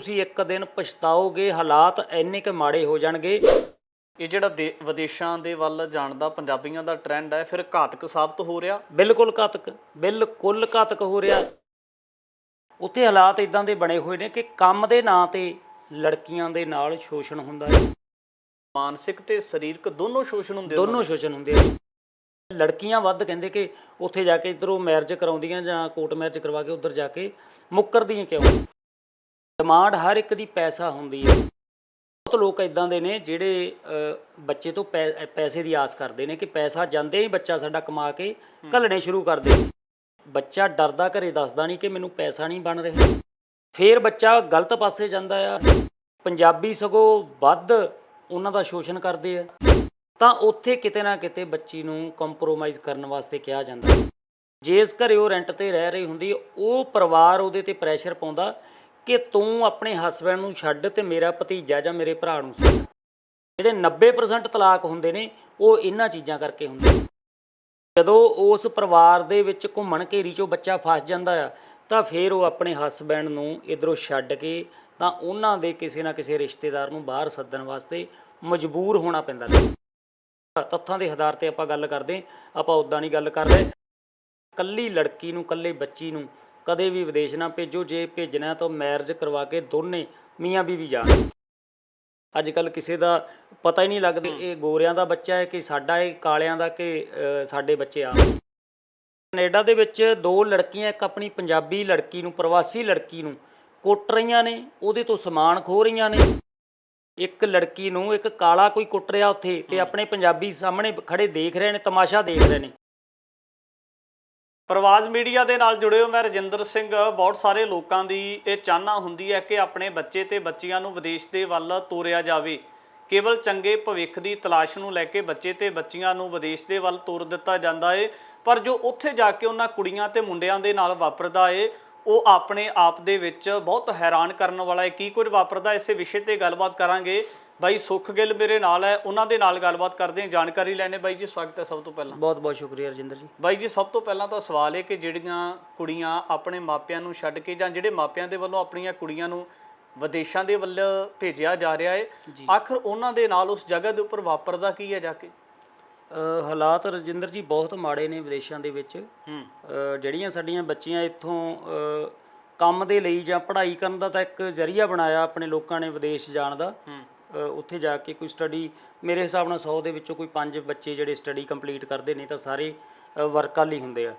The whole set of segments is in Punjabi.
ਤੁਸੀਂ ਇੱਕ ਦਿਨ ਪਛਤਾਓਗੇ ਹਾਲਾਤ ਇੰਨੇ ਕਿ ਮਾੜੇ ਹੋ ਜਾਣਗੇ। ਇਹ ਜਿਹੜਾ ਦੇ- ਵਿਦੇਸ਼ਾਂ ਦੇ ਵੱਲ ਜਾਣ ਦਾ ਪੰਜਾਬੀਆਂ ਦਾ ਟ੍ਰੈਂਡ ਹੈ ਫਿਰ ਘਾਤਕ ਸਾਬਤ ਹੋ ਰਿਹਾ। ਬਿਲਕੁਲ ਘਾਤਕ ਬਿਲਕੁਲ ਘਾਤਕ ਹੋ ਰਿਹਾ। ਉੱਥੇ ਹਾਲਾਤ ਇਦਾਂ ਦੇ ਬਣੇ ਹੋਏ ਨੇ ਕਿ ਕੰਮ ਦੇ ਨਾਂ ਤੇ ਲੜਕੀਆਂ ਦੇ ਨਾਲ ਸ਼ੋਸ਼ਣ ਹੁੰਦਾ ਹੈ। ਮਾਨਸਿਕ ਤੇ ਸਰੀਰਕ ਦੋਨੋਂ ਸ਼ੋਸ਼ਣ ਹੁੰਦੇ ਦੋਨੋਂ ਸ਼ੋਸ਼ਣ ਹੁੰਦੇ ਆ। ਲੜਕੀਆਂ ਵੱਧ ਕਹਿੰਦੇ ਕਿ ਉੱਥੇ ਜਾ ਕੇ ਇਧਰੋਂ ਮੈਰਿਜ ਕਰਾਉਂਦੀਆਂ ਜਾਂ ਕੋਰਟ ਮੈਰਿਜ ਕਰਵਾ ਕੇ ਉਧਰ ਜਾ ਕੇ ਮੁੱਕਰਦੀਆਂ ਕਿਉਂ? ਡਿਮਾਂਡ ਹਰ ਇੱਕ ਦੀ ਪੈਸਾ ਹੁੰਦੀ ਹੈ। ਬਹੁਤ ਲੋਕ ਇਦਾਂ ਦੇ ਨੇ ਜਿਹੜੇ ਅ, ਬੱਚੇ ਤੋਂ ਪੈ- ਪੈਸੇ ਦੀ ਆਸ ਕਰਦੇ ਨੇ ਕਿ ਪੈਸਾ ਜਾਂਦੇ ਹੀ ਬੱਚਾ ਸਾਡਾ ਕਮਾ ਕੇ ਘੱਲਣੇ ਸ਼ੁਰੂ ਕਰ ਦੇ। ਬੱਚਾ ਡਰਦਾ ਘਰੇ ਦੱਸਦਾ ਨਹੀਂ ਕਿ ਮੈਨੂੰ ਪੈਸਾ ਨਹੀਂ ਬਣ ਰਿਹਾ। ਫੇਰ ਬੱਚਾ ਗਲਤ ਪਾਸੇ ਜਾਂਦਾ ਆ। ਪੰਜਾਬੀ ਸਗੋਂ ਵੱਧ ਉਹਨਾਂ ਦਾ ਸ਼ੋਸ਼ਣ ਕਰਦੇ ਆ। ਤਾਂ ਉੱਥੇ ਕਿਤੇ ਨਾ ਕਿਤੇ ਬੱਚੀ ਨੂੰ ਕੰਪਰੋਮਾਈਜ਼ ਕਰਨ ਵਾਸਤੇ ਕਿਹਾ ਜਾਂਦਾ। ਜੇ ਇਸ ਘਰੇ ਉਹ ਰੈਂਟ ਤੇ ਰਹਿ ਰਹੀ ਹੁੰਦੀ ਉਹ ਪਰਿਵਾਰ ਉਹਦੇ ਤੇ ਪ੍ਰੈਸ਼ਰ ਪਾਉਂਦਾ। ਕਿ ਤੂੰ ਆਪਣੇ ਹਸਬੰਡ ਨੂੰ ਛੱਡ ਤੇ ਮੇਰਾ ਭਤੀਜਾ ਜਾਂ ਮੇਰੇ ਭਰਾ ਨੂੰ ਛੱਡ। ਜਿਹੜੇ 90% ਤਲਾਕ ਹੁੰਦੇ ਨੇ, ਉਹ ਇਹਨਾਂ ਚੀਜ਼ਾਂ ਕਰਕੇ ਹੁੰਦੇ ਨੇ। ਜਦੋਂ ਉਸ ਪਰਿਵਾਰ ਦੇ ਵਿੱਚ ਘੁੰਮਣ ਘੇਰੀ ਚੋਂ ਬੱਚਾ ਫਸ ਜਾਂਦਾ ਆ, ਤਾਂ ਫਿਰ ਉਹ ਆਪਣੇ ਹਸਬੰਡ ਨੂੰ ਇਧਰੋਂ ਛੱਡ ਕੇ ਤਾਂ ਉਹਨਾਂ ਦੇ ਕਿਸੇ ਨਾ ਕਿਸੇ ਰਿਸ਼ਤੇਦਾਰ ਨੂੰ ਬਾਹਰ ਸੱਦਣ ਵਾਸਤੇ ਮਜਬੂਰ ਹੋਣਾ ਪੈਂਦਾ ਤੱਥਾਂ ਦੇ ਆਧਾਰ ਤੇ ਆਪਾਂ ਗੱਲ ਕਰਦੇ, ਆਪਾਂ ਉਦਾਂ ਨਹੀਂ ਗੱਲ ਕਰ ਰਹੇ ਕੱਲੀ ਲੜਕੀ ਨੂੰ, ਕੱਲੇ ਬੱਚੀ ਨੂੰ ਕਦੇ ਵੀ ਵਿਦੇਸ਼ ਨਾ ਭੇਜੋ ਜੇ ਭੇਜਣਾ ਤਾਂ ਮੈਰਿਜ ਕਰਵਾ ਕੇ ਦੋਨੇ ਮੀਆਂ ਬੀਵੀ ਜਾਣ। ਅੱਜ ਕੱਲ ਕਿਸੇ ਦਾ ਪਤਾ ਹੀ ਨਹੀਂ ਲੱਗਦਾ ਇਹ ਗੋਰਿਆਂ ਦਾ ਬੱਚਾ ਹੈ ਕਿ ਸਾਡਾ ਇਹ ਕਾਲਿਆਂ ਦਾ ਕਿ ਅ, ਸਾਡੇ ਬੱਚੇ ਆ। ਕੈਨੇਡਾ ਦੇ ਵਿੱਚ ਦੋ ਲੜਕੀਆਂ ਇੱਕ ਆਪਣੀ ਪੰਜਾਬੀ ਲੜਕੀ ਨੂੰ ਪ੍ਰਵਾਸੀ ਲੜਕੀ ਨੂੰ ਕੁੱਟ ਰਹੀਆਂ ਨੇ ਉਹਦੇ ਤੋਂ ਸਮਾਨ ਖੋ ਰਹੀਆਂ ਨੇ। ਇੱਕ ਲੜਕੀ ਨੂੰ ਇੱਕ ਕਾਲਾ ਕੋਈ ਕੁੱਟ ਰਿਹਾ ਉੱਥੇ ਤੇ ਆਪਣੇ ਪੰਜਾਬੀ ਸਾਹਮਣੇ ਖੜੇ ਦੇਖ ਰਹੇ ਨੇ ਤਮਾਸ਼ਾ ਦੇਖ ਰਹੇ ਨੇ। ਪ੍ਰਵਾਜ਼ ਮੀਡੀਆ ਦੇ ਨਾਲ ਜੁੜੇ ਹੋ ਮੈਂ ਰਜਿੰਦਰ ਸਿੰਘ। ਬਹੁਤ ਸਾਰੇ ਲੋਕਾਂ ਦੀ ਇਹ ਚਾਹਨਾ ਹੁੰਦੀ ਹੈ ਕਿ ਆਪਣੇ ਬੱਚੇ ਤੇ ਬੱਚੀਆਂ ਨੂੰ ਵਿਦੇਸ਼ ਦੇ ਵੱਲ ਤੋਰਿਆ ਜਾਵੇ। ਕੇਵਲ ਚੰਗੇ ਭਵਿੱਖ ਦੀ ਤਲਾਸ਼ ਨੂੰ ਲੈ ਕੇ ਬੱਚੇ ਤੇ ਬੱਚੀਆਂ ਨੂੰ ਵਿਦੇਸ਼ ਦੇ ਵੱਲ ਤੋਰ ਦਿੱਤਾ ਜਾਂਦਾ ਏ। ਪਰ ਜੋ ਉੱਥੇ ਜਾ ਕੇ ਉਹਨਾਂ ਕੁੜੀਆਂ ਤੇ ਮੁੰਡਿਆਂ ਦੇ ਨਾਲ ਵਾਪਰਦਾ ਏ, ਉਹ ਆਪਣੇ ਆਪ ਦੇ ਵਿੱਚ ਬਹੁਤ ਹੈਰਾਨ ਕਰਨ ਵਾਲਾ ਹੈ ਕੀ ਕੁਝ ਵਾਪਰਦਾ, ਇਸੇ ਵਿਸ਼ੇ ਤੇ ਗੱਲਬਾਤ ਕਰਾਂਗੇ। ਬਾਈ ਸੁਖ ਗਿੱਲ ਮੇਰੇ ਨਾਲ ਹੈ ਉਹਨਾਂ ਦੇ ਨਾਲ ਗੱਲਬਾਤ ਕਰਦੇ ਹਾਂ ਜਾਣਕਾਰੀ ਲੈਣੇ ਬਾਈ ਜੀ ਸਵਾਗਤ ਹੈ ਸਭ ਤੋਂ ਪਹਿਲਾਂ। ਬਹੁਤ ਬਹੁਤ ਸ਼ੁਕਰੀਆ ਰਜਿੰਦਰ ਜੀ। ਬਾਈ ਜੀ ਸਭ ਤੋਂ ਪਹਿਲਾਂ ਤਾਂ ਸਵਾਲ ਇਹ ਕਿ ਜਿਹੜੀਆਂ ਕੁੜੀਆਂ ਆਪਣੇ ਮਾਪਿਆਂ ਨੂੰ ਛੱਡ ਕੇ ਜਾਂ ਜਿਹੜੇ ਮਾਪਿਆਂ ਦੇ ਵੱਲੋਂ ਆਪਣੀਆਂ ਕੁੜੀਆਂ ਨੂੰ ਵਿਦੇਸ਼ਾਂ ਦੇ ਵੱਲ ਭੇਜਿਆ ਜਾ ਰਿਹਾ ਹੈ ਆਖਰ ਉਹਨਾਂ ਦੇ ਨਾਲ ਉਸ ਜਗ੍ਹਾ ਦੇ ਉੱਪਰ ਵਾਪਰਦਾ ਕੀ ਹੈ ਜਾ ਕੇ? ਹਾਲਾਤ ਰਜਿੰਦਰ ਜੀ ਬਹੁਤ ਮਾੜੇ ਨੇ ਵਿਦੇਸ਼ਾਂ ਦੇ ਵਿੱਚ। ਹੂੰ। ਜਿਹੜੀਆਂ ਸਾਡੀਆਂ ਬੱਚੀਆਂ ਇੱਥੋਂ ਕੰਮ ਦੇ ਲਈ ਜਾਂ ਪੜ੍ਹਾਈ ਕਰਨ ਦਾ ਤਾਂ ਇੱਕ ਜ਼ਰੀਆ ਬਣਾਇਆ ਆਪਣੇ ਲੋਕਾਂ ਨੇ ਵਿਦੇਸ਼ ਜਾਣ ਦਾ। ਹੂੰ। ਉੱਥੇ ਜਾ ਕੇ ਕੋਈ ਸਟੱਡੀ ਮੇਰੇ ਹਿਸਾਬ ਨਾਲ 100 ਦੇ ਵਿੱਚੋਂ ਕੋਈ 5 ਬੱਚੇ ਜਿਹੜੇ ਸਟੱਡੀ ਕੰਪਲੀਟ ਕਰਦੇ ਨੇ ਤਾਂ ਸਾਰੇ ਵਰਕ ਵਾਲੀ ਹੁੰਦੇ ਆ।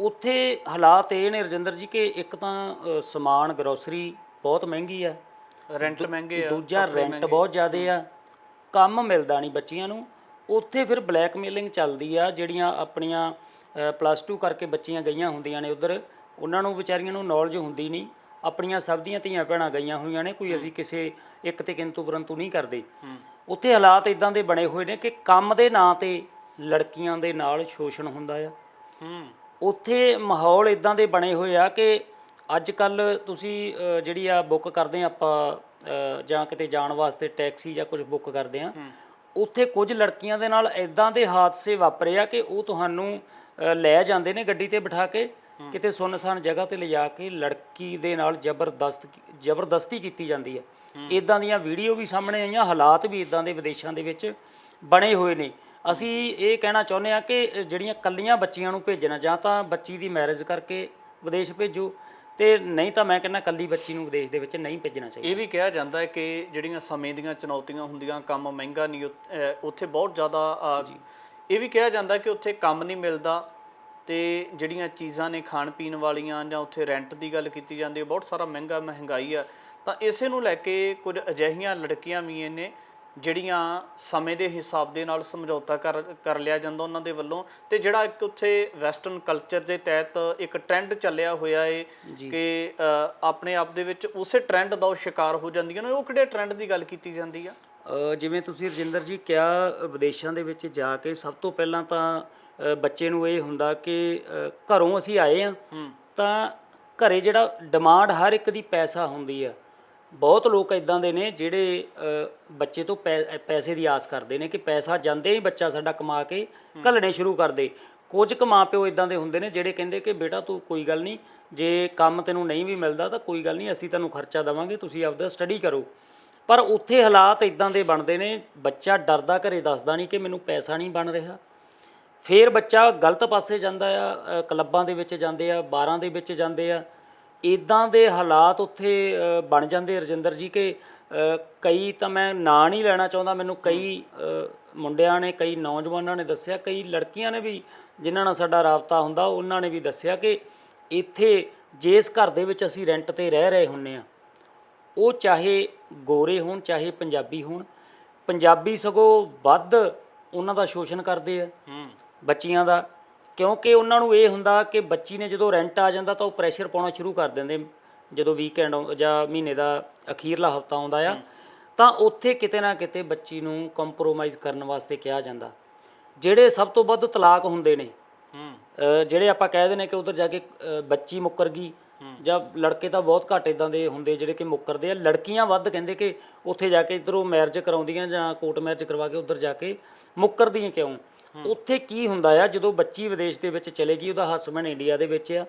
ਉੱਥੇ ਹਾਲਾਤ ਇਹ ਨੇ ਰਜਿੰਦਰ ਜੀ ਕਿ ਇੱਕ ਤਾਂ ਸਮਾਨ ਗਰੋਸਰੀ ਬਹੁਤ ਮਹਿੰਗੀ ਆ। ਰੈਂਟ ਮਹਿੰਗੇ ਆ ਦੂਜਾ ਰੈਂਟ ਬਹੁਤ ਜ਼ਿਆਦੇ ਆ। ਕੰਮ ਮਿਲਦਾ ਨਹੀਂ ਬੱਚੀਆਂ ਨੂੰ। ਉੱਥੇ ਫਿਰ ਬਲੈਕਮੇਲਿੰਗ ਚੱਲਦੀ ਆ ਜਿਹੜੀਆਂ ਆਪਣੀਆਂ ਪਲੱਸ 2 ਕਰਕੇ ਬੱਚੀਆਂ ਗਈਆਂ ਹੁੰਦੀਆਂ ਨੇ ਉਧਰ ਉਹਨਾਂ ਨੂੰ ਵਿਚਾਰੀਆਂ ਨੂੰ ਨੌਲੇਜ ਹੁੰਦੀ ਨਹੀਂ। ਆਪਣੀਆਂ ਸਭ ਦੀਆਂ ਧੀਆਂ ਭੈਣਾਂ ਗਈਆਂ ਹੋਈਆਂ ਨੇ ਕੋਈ ਅਸੀਂ ਕਿਸੇ ਇੱਕ ਤੇ ਕਿੰਤੂ ਪਰੰਤੂ ਨਹੀਂ ਕਰਦੇ। ਉੱਥੇ ਹਾਲਾਤ ਇਦਾਂ ਦੇ ਬਣੇ ਹੋਏ ਨੇ ਕਿ ਕੰਮ ਦੇ ਨਾਂ ਤੇ ਲੜਕੀਆਂ ਦੇ ਨਾਲ ਸ਼ੋਸ਼ਣ ਹੁੰਦਾ ਆ। ਉੱਥੇ ਮਾਹੌਲ ਇਦਾਂ ਦੇ ਬਣੇ ਹੋਏ ਆ ਕਿ ਅੱਜ ਕੱਲ ਤੁਸੀਂ ਜਿਹੜੀ ਆ ਬੁੱਕ ਕਰਦੇ ਆ ਆਪਾਂ ਜਾਂ ਕਿਤੇ ਜਾਣ ਵਾਸਤੇ ਟੈਕਸੀ ਜਾਂ ਕੁਝ ਬੁੱਕ ਕਰਦੇ ਆ ਉੱਥੇ ਕੁਝ ਲੜਕੀਆਂ ਦੇ ਨਾਲ ਇਦਾਂ ਦੇ ਹਾਦਸੇ ਵਾਪਰੇ ਆ ਕਿ ਉਹ ਤੁਹਾਨੂੰ ਲੈ ਜਾਂਦੇ ਨੇ ਗੱਡੀ ਤੇ ਬਿਠਾ ਕੇ ਕਿਤੇ ਸੁੰਨਸਾਨ ਜਗ੍ਹਾ ਤੇ ਲਿਜਾ ਕੇ ਲੜਕੀ ਦੇ ਨਾਲ ਜ਼ਬਰਦਸਤ ਜ਼ਬਰਦਸਤੀ ਕੀਤੀ ਜਾਂਦੀ ਹੈ। ਇਦਾਂ ਦੀਆਂ ਵੀਡੀਓ ਵੀ ਸਾਹਮਣੇ ਆਈਆਂ ਹਾਲਾਤ ਵੀ ਇਦਾਂ ਦੇ ਵਿਦੇਸ਼ਾਂ ਦੇ ਵਿੱਚ ਬਣੇ ਹੋਏ ਨੇ। ਅਸੀਂ ਇਹ ਕਹਿਣਾ ਚਾਹੁੰਦੇ ਆ ਕਿ ਜਿਹੜੀਆਂ ਕੱਲੀਆਂ ਬੱਚੀਆਂ ਨੂੰ ਭੇਜਣਾ ਜਾਂ ਤਾਂ ਬੱਚੀ ਦੀ ਮੈਰਿਜ ਕਰਕੇ ਵਿਦੇਸ਼ ਭੇਜੋ ਤੇ ਨਹੀਂ ਤਾਂ ਮੈਂ ਕਹਿੰਦਾ ਕੱਲੀ ਬੱਚੀ ਨੂੰ ਵਿਦੇਸ਼ ਦੇ ਵਿੱਚ ਨਹੀਂ ਭੇਜਣਾ ਚਾਹੀਦਾ। ਇਹ ਵੀ ਕਿਹਾ ਜਾਂਦਾ ਹੈ ਕਿ ਜਿਹੜੀਆਂ ਸਮੇਂ ਦੀਆਂ ਚੁਣੌਤੀਆਂ ਹੁੰਦੀਆਂ ਕੰਮ ਮਹਿੰਗਾ ਨਹੀਂ ਉੱਥੇ ਬਹੁਤ ਜ਼ਿਆਦਾ ਇਹ ਵੀ ਕਿਹਾ ਜਾਂਦਾ ਕਿ ਉੱਥੇ ਕੰਮ ਨਹੀਂ ਮਿਲਦਾ ਤੇ ਜਿਹੜੀਆਂ ਚੀਜ਼ਾਂ ਨੇ ਖਾਣ ਪੀਣ ਵਾਲੀਆਂ ਜਾਂ ਉੱਥੇ ਰੈਂਟ ਦੀ ਗੱਲ ਕੀਤੀ ਜਾਂਦੀ ਹੈ ਬਹੁਤ ਸਾਰਾ ਮਹਿੰਗਾ ਮਹਿੰਗਾਈ ਆ। ਤਾਂ ਇਸੇ ਨੂੰ ਲੈ ਕੇ ਕੁਝ ਅਜਿਹੀਆਂ ਲੜਕੀਆਂ ਵੀ ਨੇ ਜਿਹੜੀਆਂ ਸਮੇਂ ਦੇ ਹਿਸਾਬ ਦੇ ਨਾਲ ਸਮਝੌਤਾ ਕਰ ਕਰ ਲਿਆ ਜਾਂਦਾ ਉਹਨਾਂ ਦੇ ਵੱਲੋਂ ਤੇ ਜਿਹੜਾ ਇੱਕ ਉੱਥੇ ਵੈਸਟਰਨ ਕਲਚਰ ਦੇ ਤਹਿਤ ਇੱਕ ਟ੍ਰੈਂਡ ਚੱਲਿਆ ਹੋਇਆ ਏ ਕਿ ਆਪਣੇ ਆਪ ਦੇ ਵਿੱਚ ਉਸੇ ਟ੍ਰੈਂਡ ਦਾ ਉਹ ਸ਼ਿਕਾਰ ਹੋ ਜਾਂਦੀਆਂ ਨੇ ਉਹ ਕਿਹੜੇ ਟ੍ਰੈਂਡ ਦੀ ਗੱਲ ਕੀਤੀ ਜਾਂਦੀ ਆ? ਜਿਵੇਂ ਤੁਸੀਂ ਰਜਿੰਦਰ ਜੀ ਕਿਹਾ ਵਿਦੇਸ਼ਾਂ ਦੇ ਵਿੱਚ ਜਾ ਕੇ ਸਭ ਤੋਂ ਪਹਿਲਾਂ ਤਾਂ ਬੱਚੇ ਨੂੰ ਇਹ ਹੁੰਦਾ ਕਿ ਘਰੋਂ ਅਸੀਂ ਆਏ ਆ ਤਾਂ ਘਰੇ ਜਿਹੜਾ ਡਿਮਾਂਡ ਹਰ ਇੱਕ ਦੀ ਪੈਸਾ ਹੁੰਦੀ ਆ। ਬਹੁਤ ਲੋਕ ਇਦਾਂ ਦੇ ਨੇ ਜਿਹੜੇ ਬੱਚੇ ਤੋਂ ਪੈਸੇ ਦੀ ਆਸ ਕਰਦੇ ਨੇ ਕਿ ਪੈਸਾ ਜਾਂਦੇ ਹੀ ਬੱਚਾ ਸਾਡਾ ਕਮਾ ਕੇ ਘੱਲਣੇ ਸ਼ੁਰੂ ਕਰ ਦੇ। ਕੁਝ ਕੁ ਮਾਪਿਓ ਇਦਾਂ ਦੇ ਹੁੰਦੇ ਨੇ ਜਿਹੜੇ ਕਹਿੰਦੇ ਕਿ ਬੇਟਾ ਤੂੰ ਕੋਈ ਗੱਲ ਨਹੀਂ ਜੇ ਕੰਮ ਤੈਨੂੰ ਨਹੀਂ ਵੀ ਮਿਲਦਾ ਤਾਂ ਕੋਈ ਗੱਲ ਨਹੀਂ ਅਸੀਂ ਤੈਨੂੰ ਖਰਚਾ ਦੇਵਾਂਗੇ ਤੁਸੀਂ ਆਪਦਾ ਸਟੱਡੀ ਕਰੋ। ਪਰ ਉੱਥੇ ਹਾਲਾਤ ਇਦਾਂ ਦੇ ਬਣਦੇ ਨੇ ਬੱਚਾ ਡਰਦਾ ਘਰੇ ਦੱਸਦਾ ਨਹੀਂ ਕਿ ਮੈਨੂੰ ਪੈਸਾ ਨਹੀਂ ਬਣ ਰਿਹਾ। ਫਿਰ ਬੱਚਾ ਗਲਤ ਪਾਸੇ ਜਾਂਦਾ ਆ ਕਲੱਬਾਂ ਦੇ ਵਿੱਚ ਜਾਂਦੇ ਆ, ਬਾਰਾਂ ਦੇ ਵਿੱਚ ਜਾਂਦੇ ਆ। ਇਦਾਂ ਦੇ ਹਾਲਾਤ ਉੱਥੇ ਬਣ ਜਾਂਦੇ ਰਜਿੰਦਰ ਜੀ ਕਿ ਕਈ ਤਾਂ ਮੈਂ ਨਾਂ ਨਹੀਂ ਲੈਣਾ ਚਾਹੁੰਦਾ, ਮੈਨੂੰ ਕਈ ਮੁੰਡਿਆਂ ਨੇ, ਕਈ ਨੌਜਵਾਨਾਂ ਨੇ ਦੱਸਿਆ, ਕਈ ਲੜਕੀਆਂ ਨੇ ਵੀ ਜਿਨ੍ਹਾਂ ਨਾਲ ਸਾਡਾ ਰਾਬਤਾ ਹੁੰਦਾ, ਉਹਨਾਂ ਨੇ ਵੀ ਦੱਸਿਆ ਕਿ ਇੱਥੇ ਜਿਸ ਘਰ ਦੇ ਵਿੱਚ ਅਸੀਂ ਰੈਂਟ ਤੇ ਰਹਿ ਰਹੇ ਹੁੰਨੇ ਆ, ਉਹ ਚਾਹੇ ਗੋਰੇ ਹੋਣ, ਚਾਹੇ ਪੰਜਾਬੀ ਹੋਣ, ਪੰਜਾਬੀ ਸਗੋਂ ਵੱਧ ਉਹਨਾਂ ਦਾ ਸ਼ੋਸ਼ਣ ਕਰਦੇ ਆ। ਬੱਚੀਆਂ ਦਾ ਕਿਉਂਕਿ ਉਹਨਾਂ ਨੂੰ ਇਹ ਹੁੰਦਾ ਕਿ ਬੱਚੀ ਨੇ ਜਦੋਂ ਰੈਂਟ ਆ ਜਾਂਦਾ ਤਾਂ ਉਹ ਪ੍ਰੈਸ਼ਰ ਪਾਉਣਾ ਸ਼ੁਰੂ ਕਰ ਦਿੰਦੇ ਜਦੋਂ ਵੀਕਐਂਡ ਜਾਂ ਮਹੀਨੇ ਦਾ ਅਖੀਰਲਾ ਹਫਤਾ ਆਉਂਦਾ ਆ ਤਾਂ ਉੱਥੇ ਕਿਤੇ ਨਾ ਕਿਤੇ ਬੱਚੀ ਨੂੰ ਕੰਪਰੋਮਾਈਜ਼ ਕਰਨ ਵਾਸਤੇ ਕਿਹਾ ਜਾਂਦਾ। ਜਿਹੜੇ ਸਭ ਤੋਂ ਵੱਧ ਤਲਾਕ ਹੁੰਦੇ ਨੇ ਜਿਹੜੇ ਆਪਾਂ ਕਹਿ ਨੇ ਕਿ ਉਧਰ ਜਾ ਕੇ ਬੱਚੀ ਮੁੱਕਰ ਗਈ ਜਾਂ ਲੜਕੇ ਤਾਂ ਬਹੁਤ ਘੱਟ ਇਦਾਂ ਦੇ ਹੁੰਦੇ ਜਿਹੜੇ ਕਿ ਮੁੱਕਰਦੇ ਆ ਲੜਕੀਆਂ ਵੱਧ ਕਹਿੰਦੇ ਕਿ ਉੱਥੇ ਜਾ ਕੇ ਇਧਰੋਂ ਮੈਰਿਜ ਕਰਾਉਂਦੀਆਂ ਜਾਂ ਕੋਰਟ ਮੈਰਿਜ ਕਰਵਾ ਕੇ ਉਧਰ ਜਾ ਕੇ ਮੁੱਕਰਦੀਆਂ ਕਿਉਂ? ਉੱਥੇ ਕੀ ਹੁੰਦਾ ਆ ਜਦੋਂ ਬੱਚੀ ਵਿਦੇਸ਼ ਦੇ ਵਿੱਚ ਚਲੇ ਗਈ ਉਹਦਾ ਹਸਬੰਡ ਇੰਡੀਆ ਦੇ ਵਿੱਚ ਆ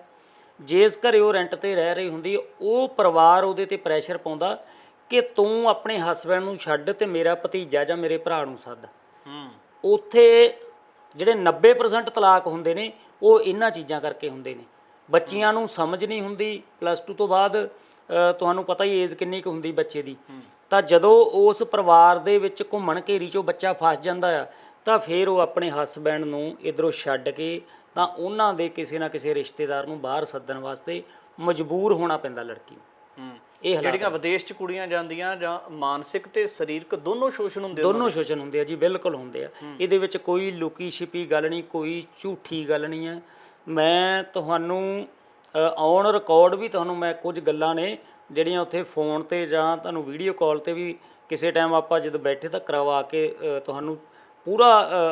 ਜਿਸ ਘਰੇ ਉਹ ਰੈਂਟ ਤੇ ਰਹਿ ਰਹੀ ਹੁੰਦੀ ਉਹ ਪਰਿਵਾਰ ਉਹਦੇ ਤੇ ਪ੍ਰੈਸ਼ਰ ਪਾਉਂਦਾ ਕਿ ਤੂੰ ਆਪਣੇ ਹਸਬੰਡ ਨੂੰ ਛੱਡ ਤੇ ਮੇਰਾ ਭਤੀਜਾ ਜਾਂ ਮੇਰੇ ਭਰਾ ਨੂੰ ਸੱਦ। ਹੂੰ। ਉੱਥੇ ਜਿਹੜੇ 90% ਤਲਾਕ ਹੁੰਦੇ ਨੇ ਉਹ ਇਹਨਾਂ ਚੀਜ਼ਾਂ ਕਰਕੇ ਹੁੰਦੇ ਨੇ। ਬੱਚੀਆਂ ਨੂੰ ਸਮਝ ਨਹੀਂ ਹੁੰਦੀ ਪਲੱਸ 2 ਤੋਂ ਬਾਅਦ ਤੁਹਾਨੂੰ ਪਤਾ ਹੀ ਏਜ ਕਿੰਨੀ ਕੁ ਹੁੰਦੀ ਬੱਚੇ ਦੀ। ਤਾਂ ਜਦੋਂ ਉਸ ਪਰਿਵਾਰ ਦੇ ਵਿੱਚ ਘੁੰਮਣ ਘੇਰੀ 'ਚੋਂ ਬੱਚਾ ਫਸ ਜਾਂਦਾ ਆ ਤਾਂ ਫਿਰ ਉਹ ਆਪਣੇ ਹਸਬੈਂਡ ਨੂੰ ਇਧਰੋਂ ਛੱਡ ਕੇ ਤਾਂ ਉਹਨਾਂ ਦੇ ਕਿਸੇ ਨਾ ਕਿਸੇ ਰਿਸ਼ਤੇਦਾਰ ਨੂੰ ਬਾਹਰ ਸੱਦਣ ਵਾਸਤੇ ਮਜਬੂਰ ਹੋਣਾ ਪੈਂਦਾ ਲੜਕੀ ਨੂੰ। ਇਹ ਜਿਹੜੀਆਂ ਵਿਦੇਸ਼ ਚ ਕੁੜੀਆਂ ਜਾਂਦੀਆਂ ਜਾਂ ਮਾਨਸਿਕ ਤੇ ਸਰੀਰਕ ਦੋਨੋਂ ਸ਼ੋਸ਼ਣ ਹੁੰਦੇ ਦੋਨੋਂ ਸ਼ੋਸ਼ਣ ਹੁੰਦੇ ਆ ਜੀ ਬਿਲਕੁਲ ਹੁੰਦੇ ਆ। ਇਹਦੇ ਵਿੱਚ ਕੋਈ ਲੁਕੀ ਛਿਪੀ ਗੱਲ ਨਹੀਂ ਕੋਈ ਝੂਠੀ ਗੱਲ ਨਹੀਂ ਹੈ। ਮੈਂ ਤੁਹਾਨੂੰ ਔਨ ਰਿਕਾਰਡ ਵੀ ਤੁਹਾਨੂੰ ਮੈਂ ਕੁਝ ਗੱਲਾਂ ਨੇ ਜਿਹੜੀਆਂ ਉੱਥੇ ਫੋਨ ਤੇ ਜਾਂ ਤੁਹਾਨੂੰ ਵੀਡੀਓ ਕਾਲ ਤੇ ਵੀ ਕਿਸੇ ਟਾਈਮ ਆਪਾਂ ਜਦੋਂ ਬੈਠੇ ਤਾਂ ਕਰਵਾ ਕੇ ਤੁਹਾਨੂੰ ਪੂਰਾ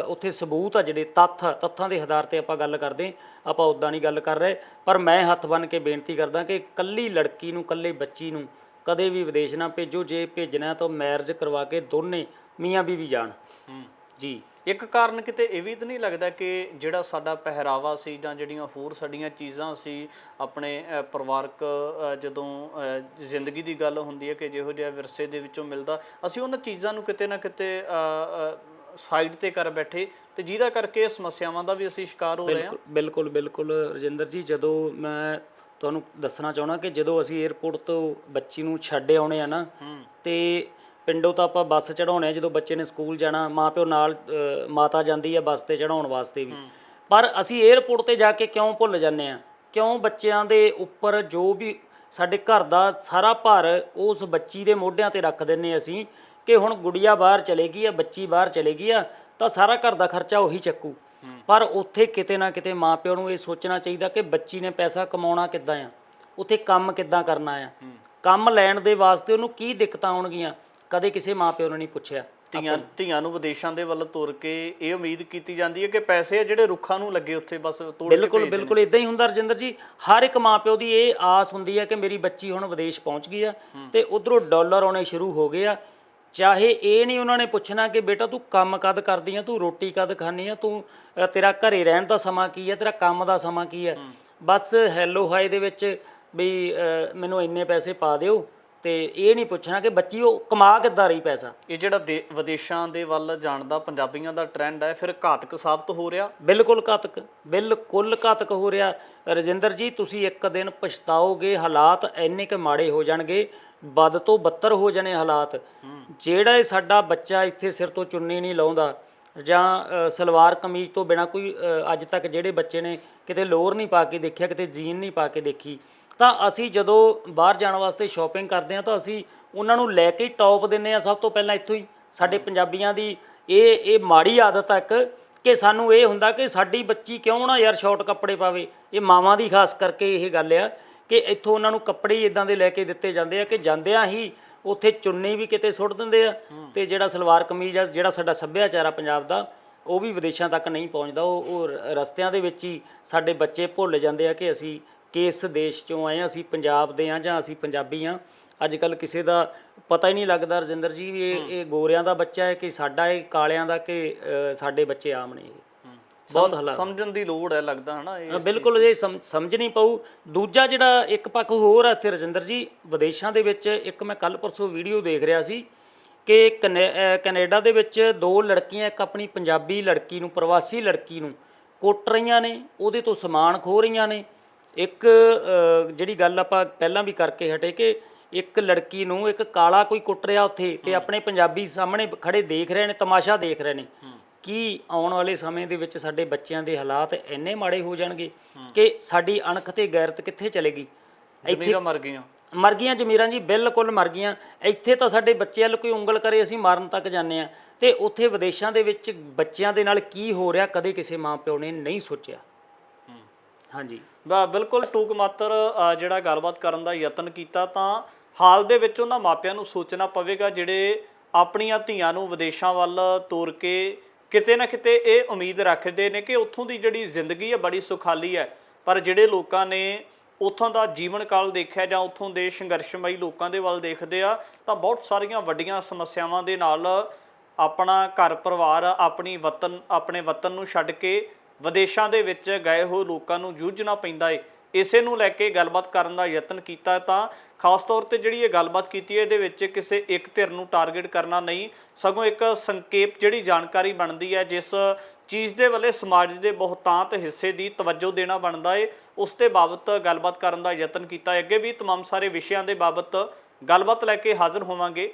ਉੱਥੇ ਸਬੂਤ ਆ ਜਿਹੜੇ ਤੱਥ ਤੱਥਾਂ ਦੇ ਆਧਾਰ ਤੇ ਆਪਾਂ ਗੱਲ ਕਰਦੇ ਆਪਾਂ ਉਦਾਂ ਨਹੀਂ ਗੱਲ ਕਰ ਰਹੇ ਪਰ ਮੈਂ ਹੱਥ ਬੰਨ ਕੇ ਬੇਨਤੀ ਕਰਦਾ ਕਿ ਕੱਲੀ ਲੜਕੀ ਨੂੰ ਕੱਲੇ ਬੱਚੀ ਨੂੰ ਕਦੇ ਵੀ ਵਿਦੇਸ਼ ਨਾ ਭੇਜੋ ਜੇ ਭੇਜਣਾ ਤਾਂ ਮੈਰਿਜ ਕਰਵਾ ਕੇ ਦੋਨੇ ਮੀਆਂ ਬੀਵੀ ਜਾਣ। ਹੂੰ। ਜੀ। ਇੱਕ ਕਾਰਨ ਕਿਤੇ ਇਹ ਵੀ ਤਾਂ ਨਹੀਂ ਲੱਗਦਾ ਕਿ ਜਿਹੜਾ ਸਾਡਾ ਪਹਿਰਾਵਾ ਸੀ ਜਾਂ ਜਿਹੜੀਆਂ ਹੋਰ ਸਾਡੀਆਂ ਚੀਜ਼ਾਂ ਸੀ ਆਪਣੇ ਪਰਿਵਾਰਕ ਜਦੋਂ ਜ਼ਿੰਦਗੀ ਦੀ ਗੱਲ ਹੁੰਦੀ ਹੈ ਕਿ ਜਿਹੋ ਜਿਹਾ ਵਿਰਸੇ ਦੇ ਵਿੱਚੋਂ ਮਿਲਦਾ ਅਸੀਂ ਉਹਨਾਂ ਚੀਜ਼ਾਂ ਨੂੰ ਕਿਤੇ ਨਾ ਕਿਤੇ ਸਾਈਡ ਤੇ ਕਰ ਬੈਠੇ ਤੇ ਜਿਹਦਾ ਕਰਕੇ ਸਮੱਸਿਆਵਾਂ ਦਾ ਵੀ ਅਸੀਂ ਸ਼ਿਕਾਰ ਹੋ ਰਹੇ ਹਾਂ। ਬਿਲਕੁਲ ਬਿਲਕੁਲ ਰਜਿੰਦਰ ਜੀ ਜਦੋਂ ਮੈਂ ਤੁਹਾਨੂੰ ਦੱਸਣਾ ਚਾਹਣਾ ਕਿ ਜਦੋਂ ਅਸੀਂ 에ਅਰਪੋਰਟ ਤੋਂ ਬੱਚੀ ਨੂੰ ਛੱਡ ਆਉਣੇ ਆ ਨਾ ਤੇ ਪਿੰਡੋਂ ਤਾਂ ਆਪਾਂ ਬੱਸ ਚੜਾਉਣੇ ਆ ਜਦੋਂ ਬੱਚੇ ਨੇ ਸਕੂਲ ਜਾਣਾ ਮਾਪਿਓ ਨਾਲ ਅ, ਮਾਤਾ ਜਾਂਦੀ ਆ ਬੱਸ ਤੇ ਚੜਾਉਣ ਵਾਸਤੇ ਵੀ। ਪਰ ਅਸੀਂ 에ਅਰਪੋਰਟ ਤੇ ਜਾ ਕੇ ਕਿਉਂ ਭੁੱਲ ਜਾਂਦੇ ਆ? ਕਿਉਂ ਬੱਚਿਆਂ ਦੇ ਉੱਪਰ ਜੋ ਵੀ ਸਾਡੇ ਘਰ ਦਾ ਸਾਰਾ ਭਾਰ ਉਸ ਬੱਚੀ ਦੇ ਮੋਢਿਆਂ ਤੇ ਰੱਖ ਦਿੰਨੇ ਅਸੀਂ ਕਿ ਹੁਣ ਗੁੜੀਆ ਬਾਹਰ ਚਲੇ ਗਈ ਆ ਬੱਚੀ ਬਾਹਰ ਚਲੇ ਗਈ ਆ ਤਾਂ ਸਾਰਾ ਘਰ ਦਾ ਖਰਚਾ ਉਹੀ ਚੱਕੂ। ਪਰ ਉੱਥੇ ਕਿਤੇ ਨਾ ਕਿਤੇ ਮਾਪਿਓ ਨੂੰ ਇਹ ਸੋਚਣਾ ਚਾਹੀਦਾ ਕਿ ਬੱਚੀ ਨੇ ਪੈਸਾ ਕਮਾਉਣਾ ਕਿੱਦਾਂ ਆ ਉੱਥੇ ਕੰਮ ਕਿੱਦਾਂ ਕਰਨਾ ਆ। ਕੰਮ ਲੈਣ ਦੇ ਵਾਸਤੇ ਉਹਨੂੰ ਕੀ ਦਿੱਕਤਾਂ ਆਉਣਗੀਆਂ ਕਦੇ ਕਿਸੇ ਮਾਪਿਓ ਨੇ ਨਹੀਂ ਪੁੱਛਿਆ। ਧੀਆਂ ਧੀਆਂ ਨੂੰ ਵਿਦੇਸ਼ਾਂ ਦੇ ਵੱਲ ਤੁਰ ਕੇ ਇਹ ਉਮੀਦ ਕੀਤੀ ਜਾਂਦੀ ਹੈ ਕਿ ਪੈਸੇ ਆ ਜਿਹੜੇ ਰੁੱਖਾਂ ਨੂੰ ਲੱਗੇ ਉੱਥੇ ਬਸ ਤੋੜ ਕੇ ਬਿਲਕੁਲ ਬਿਲਕੁਲ ਇਦਾਂ ਹੀ ਹੁੰਦਾ ਰਜਿੰਦਰ ਜੀ ਹਰ ਇੱਕ ਮਾਪਿਓ ਦੀ ਇਹ ਆਸ ਹੁੰਦੀ ਹੈ ਕਿ ਮੇਰੀ ਬੱਚੀ ਹੁਣ ਵਿਦੇਸ਼ ਪਹੁੰਚ ਗਈ ਆ ਤੇ ਉਧਰੋਂ ਡਾਲਰ ਆਉਣੇ ਸ਼ੁਰੂ ਹੋ ਗਏ ਆ। ਚਾਹੇ ਇਹ ਨਹੀਂ ਉਹਨਾਂ ਨੇ ਪੁੱਛਣਾ ਕਿ ਬੇਟਾ ਤੂੰ ਕੰਮ ਕਦ ਕਰਦੀ ਆ ਤੂੰ ਰੋਟੀ ਕਦ ਖਾਣੀ ਆ ਤੂੰ ਅ, ਤੇਰਾ ਘਰੇ ਰਹਿਣ ਦਾ ਸਮਾਂ ਕੀ ਹੈ ਤੇਰਾ ਕੰਮ ਦਾ ਸਮਾਂ ਕੀ ਹੈ। ਬਸ ਹੈਲੋ ਹਾਈ ਦੇ ਵਿੱਚ ਵੀ ਅ, ਮੈਨੂੰ ਇੰਨੇ ਪੈਸੇ ਪਾ ਦਿਓ। ਤੇ ਇਹ ਨਹੀਂ ਪੁੱਛਣਾ ਕਿ ਬੱਚੀ ਉਹ ਕਮਾ ਕਿੱਦਾਂ ਰਹੀ ਪੈਸਾ। ਇਹ ਜਿਹੜਾ ਦੇ- ਵਿਦੇਸ਼ਾਂ ਦੇ ਵੱਲ ਜਾਣ ਦਾ ਪੰਜਾਬੀਆਂ ਦਾ ਟ੍ਰੈਂਡ ਹੈ ਫਿਰ ਘਾਤਕ ਸਾਬਤ ਹੋ ਰਿਹਾ। ਬਿਲਕੁਲ ਘਾਤਕ ਬਿਲਕੁਲ ਘਾਤਕ ਹੋ ਰਿਹਾ। ਰਜਿੰਦਰ ਜੀ ਤੁਸੀਂ ਇੱਕ ਦਿਨ ਪਛਤਾਓਗੇ ਹਾਲਾਤ ਇੰਨੇ ਕੁ ਮਾੜੇ ਹੋ ਜਾਣਗੇ ਬਦ ਤੋਂ ਬੱਤਰ ਹੋ ਜਾਣੇ ਹਾਲਾਤ। ਜਿਹੜਾ ਇਹ ਸਾਡਾ ਬੱਚਾ ਇੱਥੇ ਸਿਰ ਤੋਂ ਚੁੰਨੀ ਨਹੀਂ ਲਾਉਂਦਾ ਜਾਂ ਅ, ਸਲਵਾਰ ਕਮੀਜ਼ ਤੋਂ ਬਿਨਾ ਕੋਈ ਅ, ਅੱਜ ਤੱਕ ਜਿਹੜੇ ਬੱਚੇ ਨੇ ਕਿਤੇ ਲੋਅਰ ਨਹੀਂ ਪਾ ਕੇ ਦੇਖਿਆ ਕਿਤੇ ਜੀਨ ਨਹੀਂ ਪਾ ਕੇ ਦੇਖੀ ਤਾਂ ਅਸੀਂ ਜਦੋਂ ਬਾਹਰ ਜਾਣ ਵਾਸਤੇ ਸ਼ਾਪਿੰਗ ਕਰਦੇ ਹਾਂ ਤਾਂ ਅਸੀਂ ਉਹਨਾਂ ਨੂੰ ਲੈ ਕੇ ਹੀ ਟੌਪ ਦਿੰਨੇ ਆ ਸਭ ਤੋਂ ਪਹਿਲਾਂ ਇੱਥੋਂ ਹੀ। ਸਾਡੇ ਪੰਜਾਬੀਆਂ ਦੀ ਇਹ ਇਹ ਮਾੜੀ ਆਦਤ ਆ ਇੱਕ ਕਿ ਸਾਨੂੰ ਇਹ ਹੁੰਦਾ ਕਿ ਸਾਡੀ ਬੱਚੀ ਕਿਉਂ ਨਾ ਯਾਰ ਸ਼ਾਰਟ ਕੱਪੜੇ ਪਾਵੇ। ਇਹ ਮਾਵਾਂ ਦੀ ਖਾਸ ਕਰਕੇ ਇਹ ਗੱਲ ਆ ਕਿ ਇੱਥੋਂ ਉਹਨਾਂ ਨੂੰ ਕੱਪੜੇ ਹੀ ਇਦਾਂ ਦੇ ਲੈ ਕੇ ਦਿੱਤੇ ਜਾਂਦੇ ਆ ਕਿ ਜਾਂਦਿਆਂ ਹੀ ਉੱਥੇ ਚੁੰਨੀ ਵੀ ਕਿਤੇ ਸੁੱਟ ਦਿੰਦੇ ਆ ਤੇ ਜਿਹੜਾ ਸਲਵਾਰ ਕਮੀਜ਼ ਆ, ਜਿਹੜਾ ਸਾਡਾ ਸੱਭਿਆਚਾਰ ਆ ਪੰਜਾਬ ਦਾ, ਉਹ ਵੀ ਵਿਦੇਸ਼ਾਂ ਤੱਕ ਨਹੀਂ ਪਹੁੰਚਦਾ। ਉਹ ਉਹ ਰਸਤਿਆਂ ਦੇ ਵਿੱਚ ਹੀ ਸਾਡੇ ਬੱਚੇ ਭੁੱਲ ਜਾਂਦੇ ਆ ਕਿ ਅਸੀਂ ਕਿਸ ਦੇਸ਼ ਚੋਂ ਆਏ ਹਾਂ ਅਸੀਂ ਪੰਜਾਬ ਦੇ ਆ ਜਾਂ ਅਸੀਂ ਪੰਜਾਬੀ ਆ ਅੱਜ ਕੱਲ ਕਿਸੇ ਦਾ ਪਤਾ ਹੀ ਨਹੀਂ ਲੱਗਦਾ। ਰਜਿੰਦਰ ਜੀ ਵੀ ਇਹ ਇਹ ਗੋਰਿਆਂ ਦਾ ਬੱਚਾ ਹੈ ਕਿ ਸਾਡਾ ਇਹ ਕਾਲਿਆਂ ਦਾ ਕਿ ਅ, ਸਾਡੇ ਬੱਚੇ ਆਮ ਨੇ ਇਹ? ਬਹੁਤ ਹਾਲਾਤ ਸਮਝਣ ਦੀ ਲੋੜ ਹੈ ਲੱਗਦਾ ਹਨਾ ਇਹ ਬਿਲਕੁਲ ਇਹ ਸਮ- ਸਮਝਣੀ ਪਊ। ਦੂਜਾ ਜਿਹੜਾ ਇੱਕ ਪੱਖ ਹੋਰ ਆ ਇੱਥੇ ਰਜਿੰਦਰ ਜੀ ਵਿਦੇਸ਼ਾਂ ਦੇ ਵਿੱਚ ਇੱਕ ਮੈਂ ਕੱਲ ਪਰਸੋਂ ਵੀਡੀਓ ਦੇਖ ਰਿਹਾ ਸੀ ਕਿ ਕਨੇ- ਕੈਨੇਡਾ ਦੇ ਵਿੱਚ ਦੋ ਲੜਕੀਆਂ ਇੱਕ ਆਪਣੀ ਪੰਜਾਬੀ ਲੜਕੀ ਨੂੰ ਪ੍ਰਵਾਸੀ ਲੜਕੀ ਨੂੰ ਕੁੱਟ ਰਹੀਆਂ ਨੇ ਉਹਦੇ ਤੋਂ ਸਮਾਨ ਖੋਹ ਰਹੀਆਂ ਨੇ। ਇੱਕ ਜਿਹੜੀ ਗੱਲ ਆਪਾਂ ਪਹਿਲਾਂ ਵੀ ਕਰਕੇ ਹਟੇ ਕਿ ਇੱਕ ਲੜਕੀ ਨੂੰ ਇੱਕ ਕਾਲਾ ਕੋਈ ਕੁੱਟ ਰਿਹਾ ਉੱਥੇ ਤੇ ਆਪਣੇ ਪੰਜਾਬੀ ਸਾਹਮਣੇ ਖੜੇ ਦੇਖ ਰਹੇ ਨੇ ਤਮਾਸ਼ਾ ਦੇਖ ਰਹੇ ਨੇ। ਕੀ ਆਉਣ ਵਾਲੇ ਸਮੇਂ ਦੇ ਵਿੱਚ ਸਾਡੇ ਬੱਚਿਆਂ ਦੇ ਹਾਲਾਤ ਇੰਨੇ ਮਾੜੇ ਹੋ ਜਾਣਗੇ ਕਿ ਸਾਡੀ ਅਣਖ ਤੇ ਗੈਰਤ ਕਿੱਥੇ ਚਲੇਗੀ? ਜ਼ਮੀਰਾਂ ਮਰ ਗਈਆਂ। ਮਰ ਗਈਆਂ ਜ਼ਮੀਰਾਂ ਜੀ ਬਿਲਕੁਲ ਮਰ ਗਈਆਂ। ਇੱਥੇ ਤਾਂ ਸਾਡੇ ਬੱਚੇ ਵੱਲ ਕੋਈ ਉਂਗਲ ਕਰੇ ਅਸੀਂ ਮਾਰਨ ਤੱਕ ਜਾਂਦੇ ਆ ਤੇ ਉੱਥੇ ਵਿਦੇਸ਼ਾਂ ਦੇ ਵਿੱਚ ਬੱਚਿਆਂ ਦੇ ਨਾਲ ਕੀ ਹੋ ਰਿਹਾ ਕਦੇ ਕਿਸੇ ਮਾਪਿਓ ਨੇ ਨਹੀਂ ਸੋਚਿਆ। ਹਾਂਜੀ। ਬਿਲਕੁਲ ਟੂਕ ਮਾਤਰ ਜਿਹੜਾ ਗੱਲਬਾਤ ਕਰਨ ਦਾ ਯਤਨ ਕੀਤਾ ਤਾਂ ਹਾਲ ਦੇ ਵਿੱਚ ਉਹਨਾਂ ਮਾਪਿਆਂ ਨੂੰ ਸੋਚਣਾ ਪਵੇਗਾ ਜਿਹੜੇ ਆਪਣੀਆਂ ਧੀਆਂ ਨੂੰ ਵਿਦੇਸ਼ਾਂ ਵੱਲ ਤੋਰ ਕੇ ਕਿਤੇ ਨਾ ਕਿਤੇ ਇਹ ਉਮੀਦ ਰੱਖਦੇ ਨੇ ਕਿ ਉੱਥੋਂ ਦੀ ਜਿਹੜੀ ਜ਼ਿੰਦਗੀ ਹੈ ਬੜੀ ਸੁਖਾਲੀ ਹੈ। ਪਰ ਜਿਹੜੇ ਲੋਕਾਂ ਨੇ ਉੱਥੋਂ ਦਾ ਜੀਵਨ ਕਾਲ ਦੇਖਿਆ ਜਾਂ ਉੱਥੋਂ ਦੇ ਸੰਘਰਸ਼ਮਈ ਲੋਕਾਂ ਦੇ ਵੱਲ ਦੇਖਦੇ ਆ, ਤਾਂ ਬਹੁਤ ਸਾਰੀਆਂ ਵੱਡੀਆਂ ਸਮੱਸਿਆਵਾਂ ਦੇ ਨਾਲ ਆਪਣਾ ਘਰ ਪਰਿਵਾਰ ਆਪਣੀ ਵਤਨ, ਆਪਣੇ ਵਤਨ ਨੂੰ ਛੱਡ ਕੇ ਵਿਦੇਸ਼ਾਂ ਦੇ ਵਿੱਚ ਗਏ ਹੋਏ ਲੋਕਾਂ ਨੂੰ ਜੂਝਣਾ ਪੈਂਦਾ ਏ ਇਸੇ ਨੂੰ ਲੈ ਕੇ ਗੱਲਬਾਤ ਕਰਨ ਦਾ ਯਤਨ ਕੀਤਾ ਤਾਂ ਖਾਸ ਤੌਰ ਤੇ ਜਿਹੜੀ ਇਹ ਗੱਲਬਾਤ ਕੀਤੀ ਹੈ ਇਹਦੇ ਵਿੱਚ ਕਿਸੇ ਇੱਕ ਧਿਰ ਨੂੰ ਟਾਰਗੇਟ ਕਰਨਾ ਨਹੀਂ ਸਗੋਂ ਇੱਕ ਸੰਖੇਪ ਜਿਹੜੀ ਜਾਣਕਾਰੀ ਬਣਦੀ ਹੈ ਜਿਸ ਚੀਜ਼ ਦੇ ਵੱਲੇ ਸਮਾਜ ਦੇ ਬਹੁਤਾਂਤ ਹਿੱਸੇ ਦੀ ਤਵੱਜੋ ਦੇਣਾ ਬਣਦਾ ਏ ਉਸ ਦੇ ਬਾਬਤ ਗੱਲਬਾਤ ਕਰਨ ਦਾ ਯਤਨ ਕੀਤਾ ਹੈ ਅੱਗੇ ਵੀ तमाम ਸਾਰੇ ਵਿਸ਼ਿਆਂ ਦੇ ਬਾਬਤ ਗੱਲਬਾਤ ਲੈ ਕੇ ਹਾਜ਼ਰ ਹੋਵਾਂਗੇ